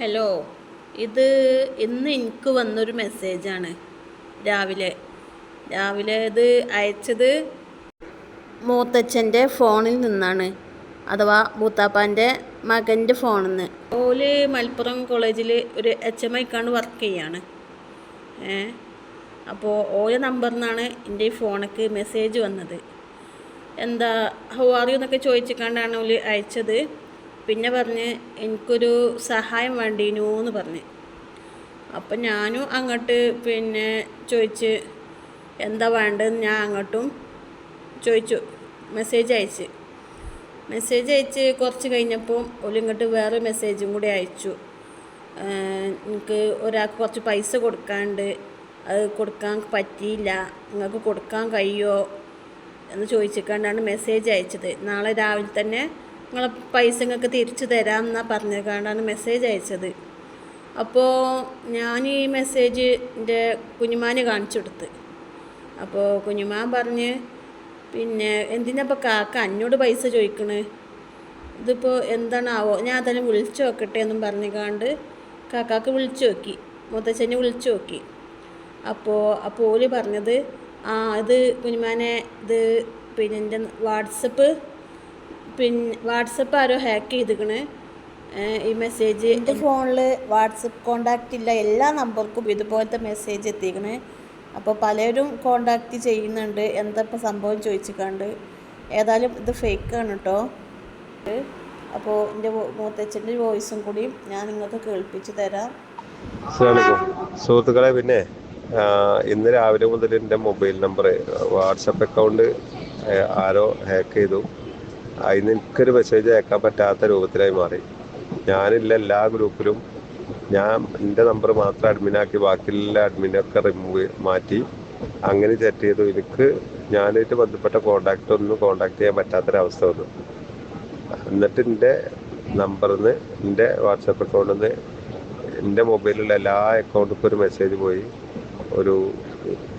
Hello ഇത് ഇന്ന് എനിക്ക് വന്നൊരു മെസ്സേജാണ്. രാവിലെ രാവിലെ ഇത് അയച്ചത് മൂത്തച്ഛന്റെ ഫോണിൽ നിന്നാണ് അഥവാ മൂത്താപ്പാന്റെ മകന്റെ ഫോണിൽ നിന്ന് ഓൽ മലപ്പുറം കോളേജിൽ ഒരു എച്ച് എം ഐക്കാണ് വർക്ക് ചെയ്യാണ്. ഏ അപ്പോൾ ഓല നമ്പറിൽ നിന്നാണ് എന്റെ ഈ ഫോണക്ക് മെസ്സേജ് വന്നത്. എന്താ ഹൗ ആർ യു എന്നൊക്കെ ചോദിച്ചിട്ടാണ് ഓൽ അയച്ചത്. പിന്നെ പറഞ്ഞ് എനിക്കൊരു സഹായം വേണ്ടീനു എന്ന് പറഞ്ഞ്. അപ്പം ഞാനും അങ്ങോട്ട് പിന്നെ ചോദിച്ച് എന്താ വേണ്ടതെന്ന് ഞാൻ അങ്ങോട്ടും ചോദിച്ചു മെസ്സേജ് അയച്ച്. മെസ്സേജ് അയച്ച് കുറച്ച് കഴിഞ്ഞപ്പോൾ ഒലിങ്ങോട്ട് വേറെ മെസ്സേജും കൂടി അയച്ചു. എനിക്ക് ഒരാൾക്ക് കുറച്ച് പൈസ കൊടുക്കാണ്ട് അത് കൊടുക്കാൻ പറ്റിയില്ല നിങ്ങൾക്ക് കൊടുക്കാൻ കഴിയുമോ എന്ന് ചോദിച്ചിട്ടാണ് മെസ്സേജ് അയച്ചത്. നാളെ രാവിലെ തന്നെ നിങ്ങളെ പൈസ നിങ്ങൾക്ക് തിരിച്ചു തരാം എന്നാണ് പറഞ്ഞുകൊണ്ടാണ് മെസ്സേജ് അയച്ചത്. അപ്പോൾ ഞാൻ ഈ മെസ്സേജ് എന്റെ കുഞ്ഞുമാന് കാണിച്ചു കൊടുത്ത് അപ്പോൾ കുഞ്ഞുമാൻ പറഞ്ഞ് പിന്നെ എന്തിനപ്പോൾ കാക്ക അന്നോട് പൈസ ചോദിക്കണ്? ഇതിപ്പോൾ എന്താണാവോ? ഞാൻ തന്നെ വിളിച്ചു നോക്കട്ടെ എന്നും പറഞ്ഞുകൊണ്ട് കാക്കാക്ക് വിളിച്ചു നോക്കി. മുത്തച്ഛനെ വിളിച്ചു നോക്കി. അപ്പോൾ അപ്പോൾ ഓൽ പറഞ്ഞത് ആ ഇത് കുഞ്ഞുമാനെ ഇത് പിന്നെ എന്റെ വാട്സപ്പ് പിന്നെ വാട്സപ്പ് ആരോ ഹാക്ക് ചെയ്തിക്കണ്. ഈ മെസ്സേജ് എന്റെ ഫോണിൽ വാട്സപ്പ് കോണ്ടാക്റ്റ് ഇല്ല. എല്ലാ നമ്പർക്കും ഇതുപോലത്തെ മെസ്സേജ് എത്തിക്കണ്. അപ്പോൾ പലരും കോണ്ടാക്റ്റ് ചെയ്യുന്നുണ്ട്. എന്താ ഇപ്പോൾ സംഭവം ചോദിച്ചിക്കാണ്ട്. ഏതായാലും ഇത് ഫേക്ക് ആണ് കേട്ടോ അപ്പോൾ എന്റെ മൂത്തച്ഛന്റെ വോയിസും കൂടി ഞാൻ നിങ്ങൾക്ക് കേൾപ്പിച്ച് തരാം. സുഹൃത്തുക്കളെ പിന്നെ ഇന്ന് രാവിലെ മുതൽ എന്റെ മൊബൈൽ നമ്പർ വാട്സപ്പ് അക്കൗണ്ട് ആരോ ഹാക്ക് ചെയ്തു. അതിന് എനിക്കൊരു മെസ്സേജ് അയക്കാൻ പറ്റാത്ത രൂപത്തിലായി മാറി. ഞാനില്ല എല്ലാ ഗ്രൂപ്പിലും ഞാൻ എന്റെ നമ്പർ മാത്രം അഡ്മിനാക്കി ബാക്കിയുള്ള അഡ്മിനൊക്കെ റിമൂവ് മാറ്റി അങ്ങനെ സെറ്റ് ചെയ്തു. എനിക്ക് ഞാനായിട്ട് ബന്ധപ്പെട്ട കോണ്ടാക്റ്റ് ഒന്നും കോണ്ടാക്ട് ചെയ്യാൻ പറ്റാത്തൊരവസ്ഥ വന്നു. എന്നിട്ട് എന്റെ നമ്പറിൽ നിന്ന് എന്റെ വാട്സപ്പ് അക്കൗണ്ടിൽ നിന്ന് എന്റെ മൊബൈലിലുള്ള എല്ലാ അക്കൗണ്ടിലും ഒരു മെസ്സേജ് പോയി. ഒരു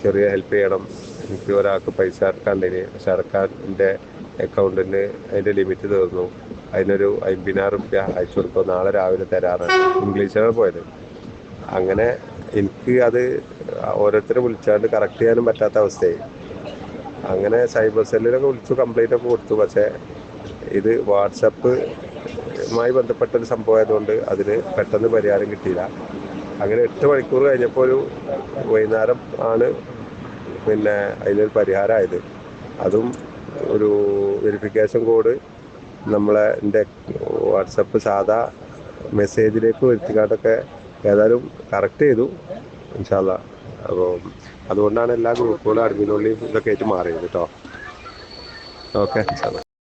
ചെറിയ ഹെൽപ്പ് ചെയ്യണം. എനിക്ക് ഒരാൾക്ക് പൈസ അടക്കാണ്ടിന് പക്ഷെ അടക്കാൻ എന്റെ അക്കൗണ്ടിന് അതിന്റെ ലിമിറ്റ് തീർന്നു. അതിനൊരു അമ്പതിനായിരം റുപ്യ അയച്ചു കൊടുത്തു നാളെ രാവിലെ തരാറാണ് ഇംഗ്ലീഷാണ് പോയത്. അങ്ങനെ എനിക്ക് അത് ഓരോരുത്തരെ വിളിച്ചാണ്ട് കറക്റ്റ് ചെയ്യാനും പറ്റാത്ത അവസ്ഥയായി. അങ്ങനെ സൈബർ സെല്ലിലൊക്കെ വിളിച്ചു കംപ്ലൈന്റ് ഒക്കെ കൊടുത്തു. പക്ഷേ ഇത് വാട്സപ്പുമായി ബന്ധപ്പെട്ട ഒരു സംഭവമായതുകൊണ്ട് അതിന് പെട്ടെന്ന് പരിഹാരം കിട്ടിയില്ല. അങ്ങനെ എട്ട് മണിക്കൂർ കഴിഞ്ഞപ്പോൾ ഒരു വൈകുന്നേരം ആണ് പിന്നെ അതിനൊരു പരിഹാരമായത്. അതും ഒരു വെരിഫിക്കേഷൻ കോഡ് നമ്മളെ എന്റെ വാട്സപ്പ് സാധാ മെസ്സേജിലേക്ക് വരുത്തിക്കാണ്ടൊക്കെ ഏതായാലും കറക്റ്റ് ചെയ്തു ഇൻഷാല്ല അപ്പോൾ അതുകൊണ്ടാണ് എല്ലാ ഗ്രൂപ്പുകളും അഡ്മിനുള്ളിൽ ഇതൊക്കെ ആയിട്ട് മാറിയത് കേട്ടോ ഓക്കെ ഇൻഷാല്ലാ